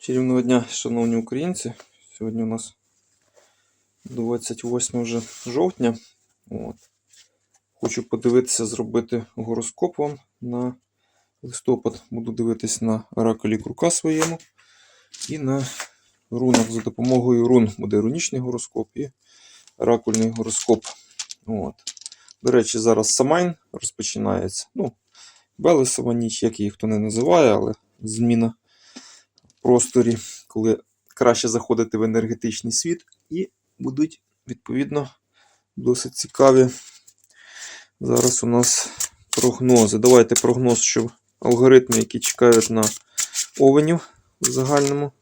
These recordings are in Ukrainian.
Чарівного дня, шановні українці. Сьогодні у нас 28 вже жовтня. От. Хочу подивитися, зробити гороскоп вам на листопад. Буду дивитись на оракулі крука своєму і на рунах. За допомогою рун буде рунічний гороскоп і оракульний гороскоп. От. До речі, зараз Самайн розпочинається. Ну, Белесова ніч, як її хто не називає, але зміна просторі, коли краще заходити в енергетичний світ, і будуть, відповідно, досить цікаві. Зараз у нас прогнози. Давайте прогноз, що алгоритми, які чекають на овенів в загальному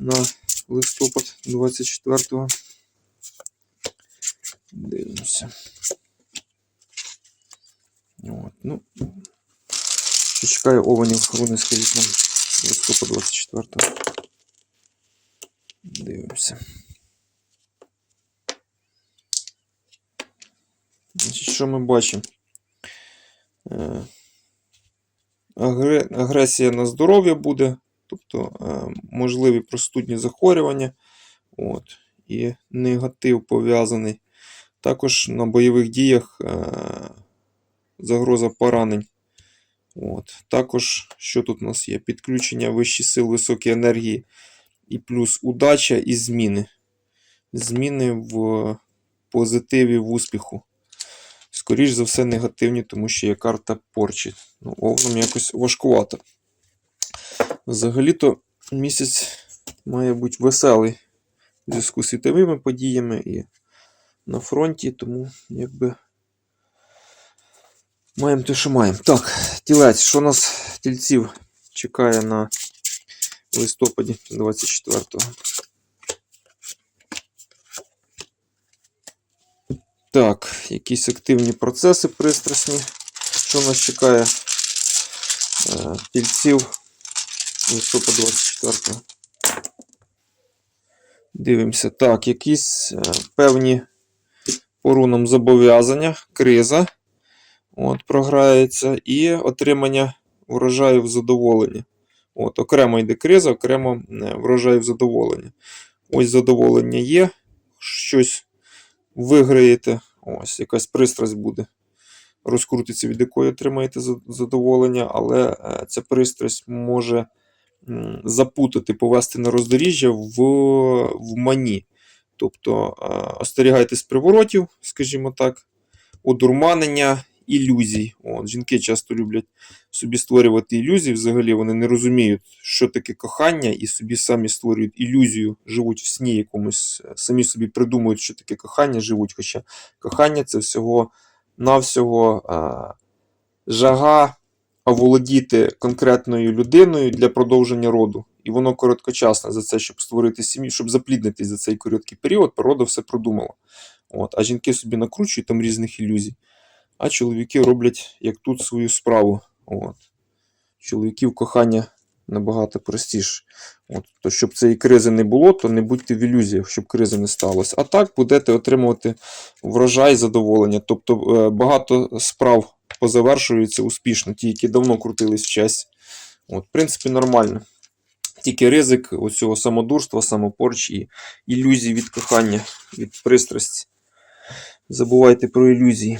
на листопад 24-го. Дивимося. От, ну, що чекає овенів, руни скажіть нам листопад 24 Дивимося. Значить, що ми бачимо? Е, Агресія на здоров'я буде, тобто е, можливі простудні захворювання. От, і негатив пов'язаний. Також на бойових діях е, загроза поранень. От. Також, що тут у нас є? Підключення вищих сил високої енергії і плюс удача і зміни. Зміни в позитиві, в успіху. Скоріш за все, негативні, тому що є карта порчі. Ну, овнам якось важкувато. Взагалі-то місяць має бути веселий в зв'язку з світовими подіями і на фронті, тому якби. Маємо те, що маємо. Так, тілець, що нас тільців чекає на листопаді 24-го? Так, якісь активні процеси пристрасні. Що нас чекає е, тільців листопад 24-го? Дивимося. Так, якісь е, певні по рунам зобов'язання, криза от, програється, і отримання врожаю задоволення. От, окремо йде криза, окремо е, врожаю задоволення. Ось задоволення є, щось виграєте, ось якась пристрасть буде. Розкрутиться, від якої отримаєте задоволення, але е, ця пристрасть може запутати, повести на роздоріжжя в, в мані. Тобто е, остерігайтесь приворотів, скажімо так, одурманення, ілюзій. От, жінки часто люблять собі створювати ілюзії. Взагалі вони не розуміють, що таке кохання, і собі самі створюють ілюзію, живуть в сні якомусь, е, самі собі придумують, що таке кохання, живуть. Хоча кохання це всього навсього а, жага оволодіти конкретною людиною для продовження роду. І воно короткочасне за це, щоб створити сім'ю, щоб запліднитись за цей короткий період, природа все продумала. От, а жінки собі накручують там різних ілюзій. А чоловіки роблять як тут свою справу. От. Чоловіків кохання набагато простіше. От. То, щоб цієї кризи не було, то не будьте в ілюзіях, щоб кризи не сталося. А так будете отримувати врожай задоволення. Тобто е, багато справ позавершуються успішно, ті, які давно крутились в часі. От, в принципі, нормально. Тільки ризик оцього самодурства, самопорч і ілюзій від кохання, від пристрасті. Забувайте про ілюзії.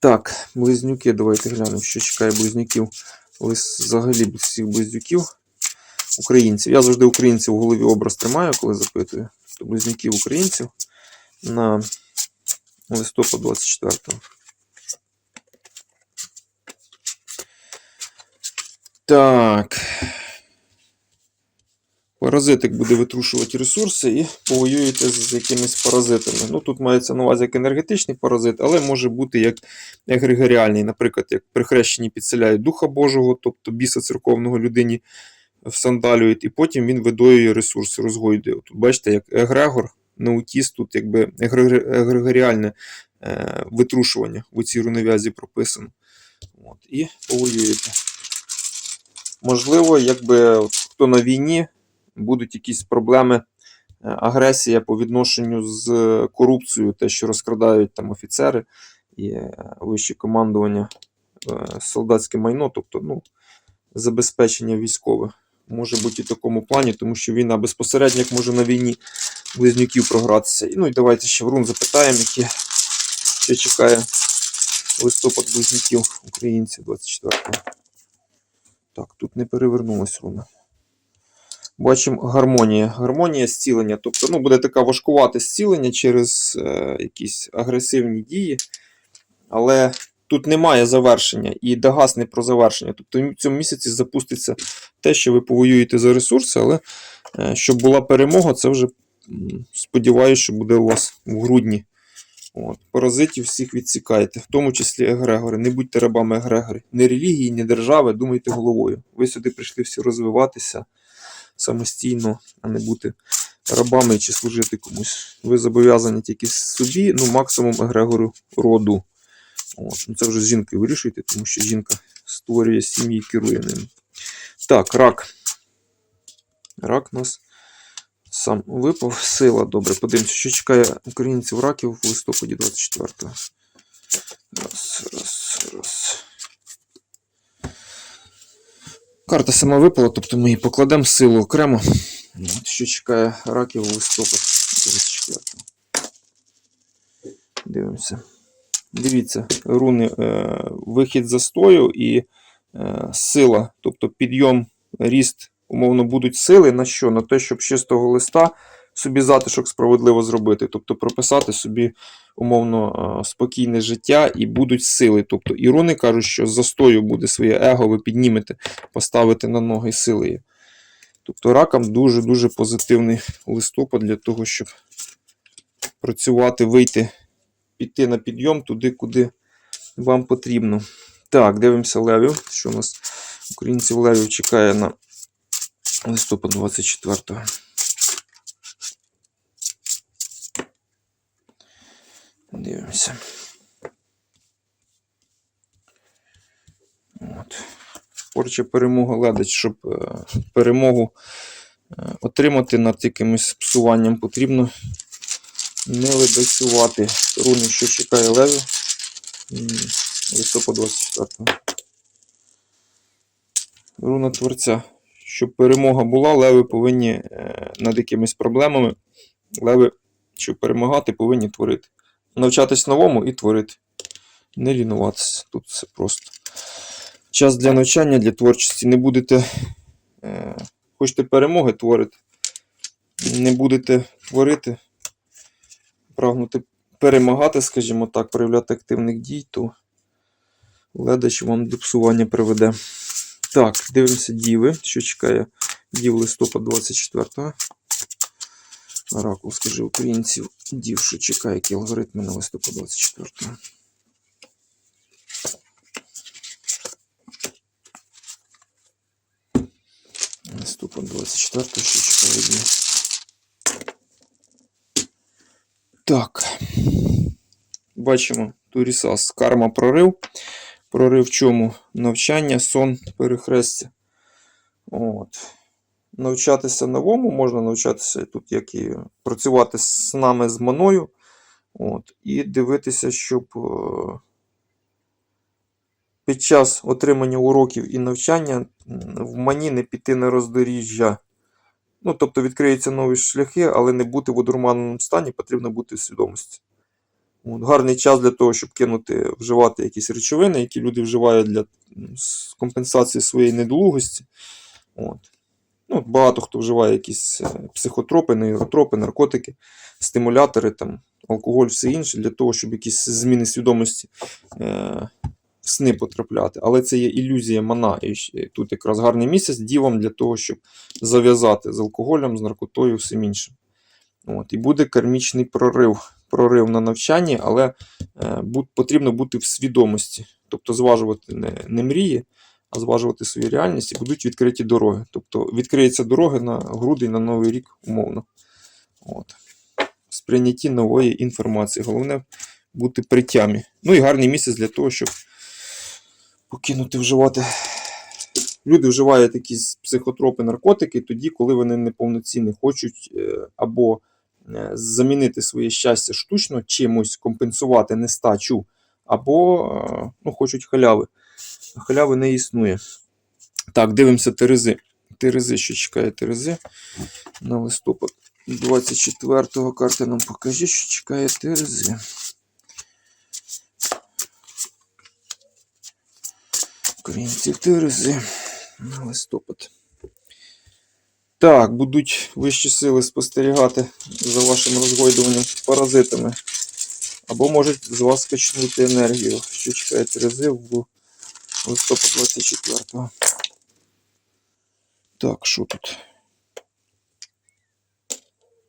Так, близнюки, давайте глянемо, що чекає близнюків. Взагалі всіх близнюків українців. Я завжди українців в голові образ тримаю, коли запитую. То близнюків українців на листопад 24-го. Так. Паразитик буде витрушувати ресурси і повоюєте з якимись паразитами. Ну, тут мається на увазі як енергетичний паразит, але може бути як егрегоріальний. Наприклад, як при хрещенні підселяють Духа Божого, тобто біса церковного людині всандалюють, і потім він видоює ресурси, розгойдує. Тут бачите, як егрегор, наутіс, тут якби егрегоріальне е, витрушування в цій руневязі прописано. От, і повоюєте. Можливо, якби хто на війні, будуть якісь проблеми, е, агресія по відношенню з корупцією, те, що розкрадають там офіцери і е, вище командування, е, солдатське майно, тобто ну, забезпечення військових. може бути і такому плані, тому що війна безпосередньо як може на війні близнюків програтися. І, Ну і давайте ще в рун запитаємо, які ще чекає листопад близнюків українців 24-го. Так, тут не перевернулась руна. Бачимо гармонія. Гармонія зцілення. Тобто ну, буде така важкувате зцілення через е, якісь агресивні дії. Але тут немає завершення і Дагас не про завершення. Тобто в цьому місяці запуститься те, що ви повоюєте за ресурси, але е, щоб була перемога, це вже сподіваюся, що буде у вас в грудні. От. Паразитів всіх відсікайте, в тому числі егрегори. Не будьте рабами егрегори. Не релігії, ні держави, думайте головою. Ви сюди прийшли всі розвиватися самостійно, а не бути рабами чи служити комусь. Ви зобов'язані тільки собі, ну максимум егрегору роду. От. Ну, це вже з жінкою вирішуйте, тому що жінка створює сім'ї і керує ними. Так, рак. Рак нас сам випав. Сила. Добре, подивимося, що чекає українців раків в листопаді 24-го. Раз, раз, раз. Карта сама випала, тобто ми її покладемо силу окремо. Що чекає раків у листопад 24-го. Дивимося. Дивіться, руни, е, вихід застою і е, сила, тобто підйом, ріст, умовно, будуть сили на що? На те, щоб з чистого листа собі затишок справедливо зробити. Тобто прописати собі умовно е, спокійне життя і будуть сили. Тобто і руни кажуть, що застою буде своє его, ви піднімете, поставите на ноги сили. Тобто ракам дуже-дуже позитивний листопад для того, щоб працювати, вийти піти на підйом туди, куди вам потрібно. Так, дивимося левів. Що у нас українців левів чекає на листопад 24-го. Дивимося. От. Порча перемога ледить, щоб е, перемогу е, отримати над якимось псуванням потрібно не ледацювати. Руни, що чекає леві. М, Листопад 24. Руна творця. Щоб перемога була, леви повинні е, над якимись проблемами. Леви, щоб перемагати, повинні творити. Навчатись новому і творити. Не лінуватися. Тут все просто. Час для навчання, для творчості. Не будете. Е, хочете перемоги, творити. Не будете творити, прагнути перемагати, скажімо так, проявляти активних дій, то ледач вам до псування приведе. Так, дивимося діви, що чекає дів листопад 24-го. Оракул, скажи українців, дів, що чекає, які алгоритми на листопад 24-го. Листопад 24 що чекає дів. Так. Бачимо Турісас. Карма прорив. Прорив в чому? Навчання, сон, перехрестя. От. Навчатися новому, можна навчатися тут, як і працювати з нами з маною. От. І дивитися, щоб е, під час отримання уроків і навчання в мані не піти на роздоріжжя. Ну, тобто відкриються нові шляхи, але не бути в одурманеному стані, потрібно бути в свідомості. От, гарний час для того, щоб кинути вживати якісь речовини, які люди вживають для компенсації своєї недолугості. От. Ну, багато хто вживає якісь е, психотропи, нейротропи, наркотики, стимулятори, там, алкоголь, все інше, для того, щоб якісь зміни свідомості е, в сни потрапляти. Але це є ілюзія мана. І тут якраз гарний місяць дівам для того, щоб зав'язати з алкоголем, з наркотою, всім іншим. От, і буде кармічний прорив. Прорив на навчанні, але е, бу- потрібно бути в свідомості. Тобто зважувати не, не мрії, а зважувати свою реальність і будуть відкриті дороги. Тобто відкриються дороги на грудень на новий рік умовно. От. Сприйнятті нової інформації. Головне бути при тямі. Ну і гарний місяць для того, щоб покинути вживати. Люди вживають якісь психотропи, наркотики тоді, коли вони неповноцінні, хочуть е, або е, замінити своє щастя штучно чимось, компенсувати нестачу, або е, ну, хочуть халяви. Халяви не існує. Так, дивимося Терези. Терези, що чекає Терези на листопад 24-го. Карти нам покажіть, що чекає Терези. Українців Терези на листопад. Так, будуть вищі сили спостерігати за вашим розгойдуванням паразитами. Або можуть з вас качнути енергію, що чекає Терези в листопад 24-го. Так, що тут?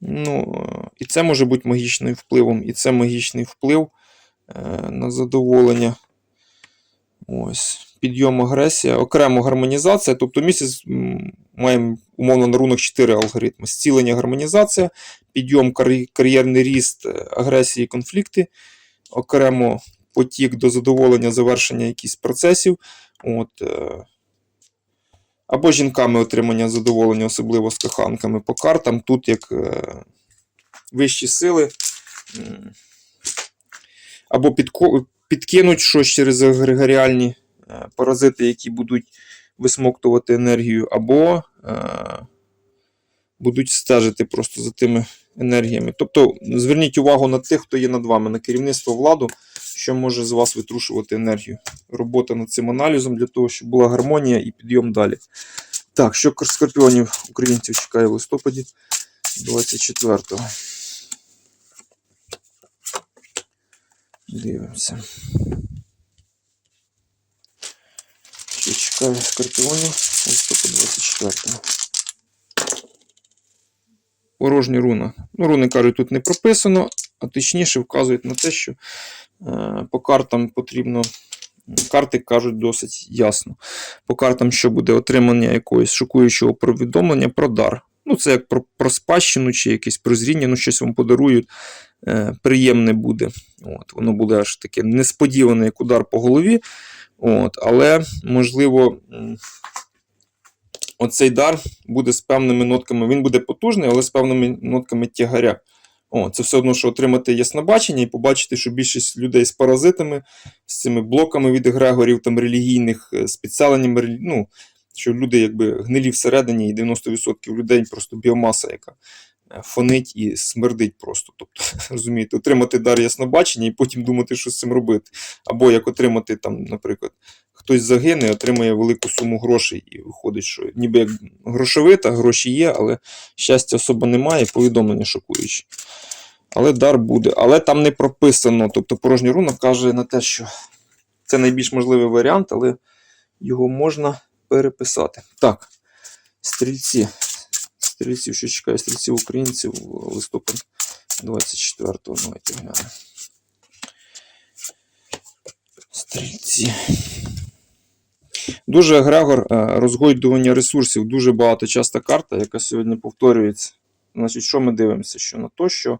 Ну, і це може бути магічним впливом, і це магічний вплив е, на задоволення. Ось. Підйом агресія, окремо гармонізація. Тобто місяць маємо умовно на рунок 4 алгоритми: зцілення, гармонізація, підйом, кар'єрний ріст, е, агресії, і конфлікти, окремо потік до задоволення, завершення якихось процесів. От, е, або жінками отримання задоволення, особливо з коханками по картам. Тут як е, вищі сили. Або підкинуть щось через егрегоріальні е, паразити, які будуть висмоктувати енергію, або будуть стежити просто за тими енергіями. Тобто зверніть увагу на тих, хто є над вами, на керівництво владу, що може з вас витрушувати енергію. Робота над цим аналізом для того, щоб була гармонія і підйом далі. Так, що скорпіонів українців чекає в листопаді 24-го. Дивимося. Що чекає скорпіонів листопад 24-го. Порожня руна. Ну, руни кажуть, тут не прописано, а точніше вказують на те, що е, по картам потрібно. Карти кажуть досить ясно. По картам, що буде отримання якогось шокуючого повідомлення про дар. Ну, це як про, про спадщину чи якесь прозріння, ну щось вам подарують, е, приємне буде. От, воно буде аж таке несподіване, як удар по голові. От, але, можливо, оцей дар буде з певними нотками. Він буде потужний, але з певними нотками тягаря. О, це все одно, що отримати яснобачення і побачити, що більшість людей з паразитами, з цими блоками від егрегорів там, релігійних, е, з підселенням, ну, що люди якби гнилі всередині, і 90% людей просто біомаса, яка е, фонить і смердить просто. Тобто, розумієте, отримати дар яснобачення і потім думати, що з цим робити. Або як отримати, там, наприклад, хтось загине, отримує велику суму грошей, і виходить, що ніби як грошовита, гроші є, але щастя особо немає, повідомлення шокуючі. Але дар буде. Але там не прописано. Тобто порожня руна каже на те, що це найбільш можливий варіант, але його можна переписати. Так, стрільці. Стрільців, що чекає стрільців українців листопад 24-го. Давайте глянемо. Стрільці. Дуже егрегор е, розгойдування ресурсів, дуже багато часта карта, яка сьогодні повторюється. Значить, що ми дивимося? Що на те, що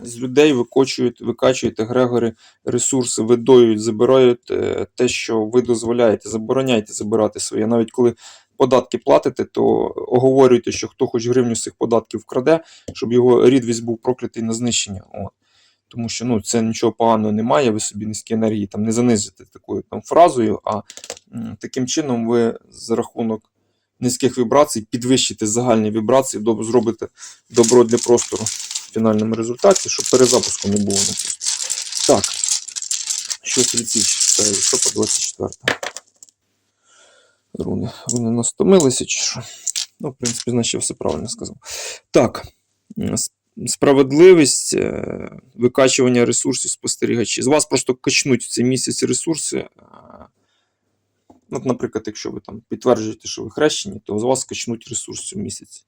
з людей викочують, викачують егрегори ресурси, видоюють, забирають е, те, що ви дозволяєте, забороняйте забирати своє. Навіть коли податки платите, то оговорюйте, що хто хоч гривню з цих податків вкраде, щоб його рід весь був проклятий на знищення. От. Тому що ну, це нічого поганого немає, ви собі низькі енергії там не занизите такою там фразою, а м, таким чином ви за рахунок низьких вібрацій підвищите загальні вібрації, зробите добро для простору в фінальному результаті, щоб перезапуску не було. Так. Що стрільці читаю, листопад 24 Руни. Руни нас стомилися чи що? Ну, в принципі, значить, все правильно сказав. Так. Справедливість, е, викачування ресурсів спостерігачі. З вас просто качнуть в цей місяць ресурси. Е, От, наприклад, якщо ви там підтверджуєте, що ви хрещені, то з вас качнуть ресурси в місяць.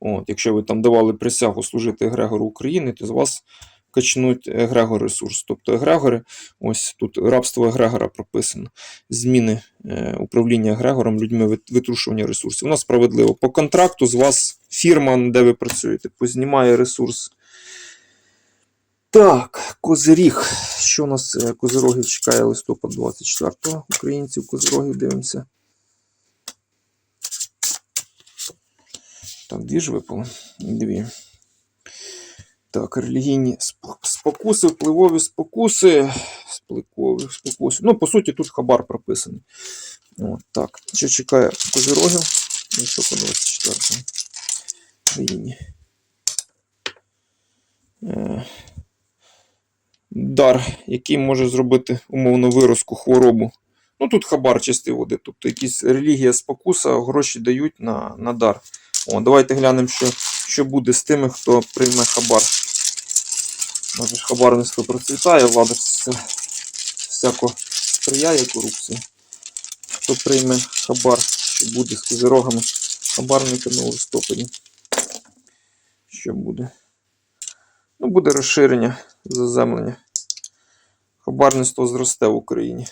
От, якщо ви там давали присягу служити Егрегору України, то з вас качнуть Егрегор ресурс. Тобто Егрегори, ось тут рабство Егрегора прописано, зміни е, управління Егрегором, людьми вит- витрушування ресурсів. Воно справедливо. По контракту з вас фірма, де ви працюєте, познімає ресурс. Так, Козиріг. Що у нас е, Козирогів чекає листопад 24-го? Українців Козирогів дивимося. Так, дві ж випало. Дві. Так, релігійні спокуси, впливові спокуси. Спливові спокуси. Ну, по суті, тут хабар прописаний. От, так. Що чекає козирогів? Ну що по 24 країні? Дар, який може зробити умовно виразку хворобу. Ну тут хабар чистий води, тобто якісь релігія спокуса, гроші дають на, на дар. О, давайте глянемо, що, що буде з тими, хто прийме хабар. Може ж хабарництво процвітає, влада всяко сприяє корупції. Хто прийме хабар, що буде з козирогами хабарниками у листопаді. Що буде? Ну, буде розширення заземлення. Хабарництво зросте в Україні.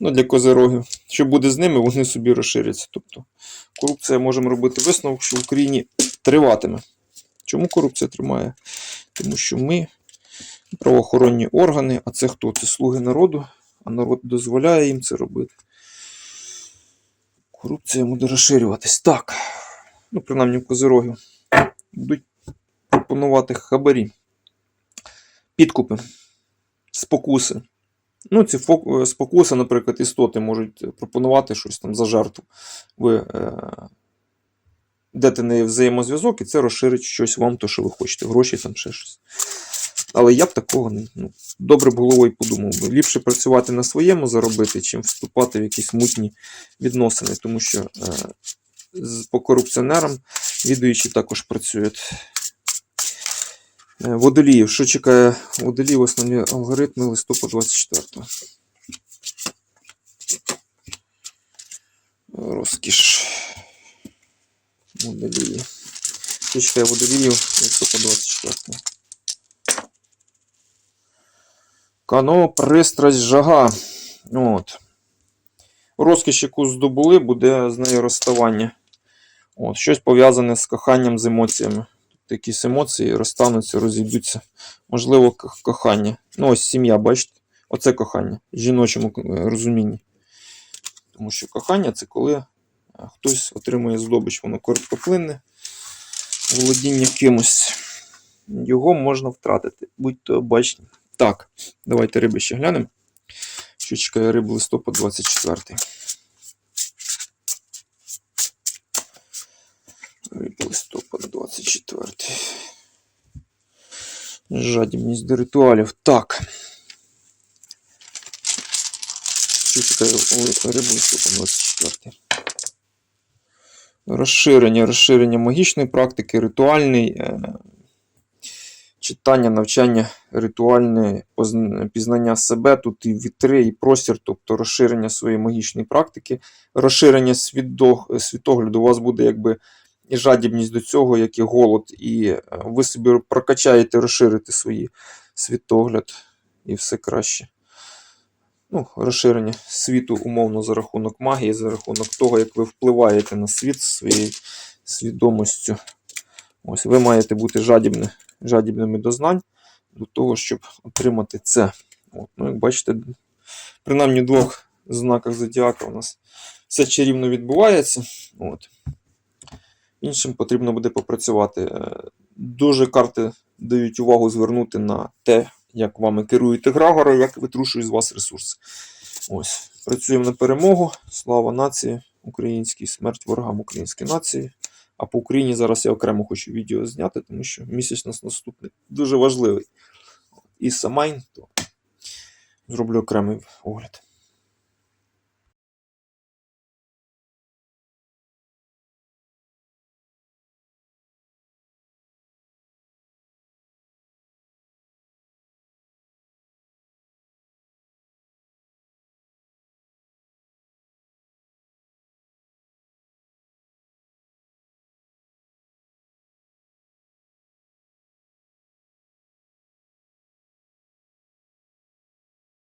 Ну, для козирогів. Що буде з ними, вони собі розширяться. Тобто корупція можемо робити висновок, що в Україні триватиме. Чому корупція тримає? Тому що ми правоохоронні органи, а це хто? Це слуги народу, а народ дозволяє їм це робити. Корупція буде розширюватись. Так. Ну, принаймні в козирогів. Будуть пропонувати хабарі, підкупи, спокуси. Ну, ці е, спокуси, наприклад, істоти можуть пропонувати щось там за жертву. Ви е, йдете на взаємозв'язок, і це розширить щось вам, то, що ви хочете, гроші там ще щось. Але я б такого не. Ну, добре б головою подумав би. Ліпше працювати на своєму заробити, чим вступати в якісь мутні відносини, тому що е, по корупціонерам відуючі також працюють. Е, Водоліїв. Що чекає водоліїв основні алгоритми листопад 24. Розкіш. Водолії. Що чекає водоліїв листопад 24. Кано, пристрасть, жага. От. Розкіш, яку здобули, буде з нею розставання. От, щось пов'язане з коханням, з емоціями. Якісь емоції розтануться, розійдуться. Можливо, кохання. Ну, ось сім'я, бачите? Оце кохання в жіночому е, розумінні. Тому що кохання це коли е, хтось отримує здобич, воно короткоплинне, володіння кимось. Його можна втратити. Будьте обачні. Так, давайте риби ще глянемо. Що чекає риб листопад 24. Риб листопад 24. Жадібність до ритуалів. Так. Що чекає у риб листопад 24. Розширення, розширення магічної практики, ритуальний. Е- читання, навчання, ритуальне пізнання себе, тут і вітри, і простір, тобто розширення своєї магічної практики, розширення світогляду. У вас буде якби і жадібність до цього, як і голод, і е, ви собі прокачаєте, розширите свій світогляд, і все краще. Ну, розширення світу умовно за рахунок магії, за рахунок того, як ви впливаєте на світ своєю свідомістю. Ось ви маєте бути жадібні, жадібними до знань до того, щоб отримати це. От, ну, як бачите, принаймні в двох знаках зодіака у нас все чарівно відбувається. От. Іншим потрібно буде попрацювати. Е, Дуже карти дають увагу звернути на те, як вами керуєте Грагора, як витрушують з вас ресурси. Ось. Працюємо на перемогу. Слава нації українській, смерть ворогам української нації. А по Україні зараз я окремо хочу відео зняти, тому що місяць нас наступний дуже важливий. І Самайн, то зроблю окремий огляд.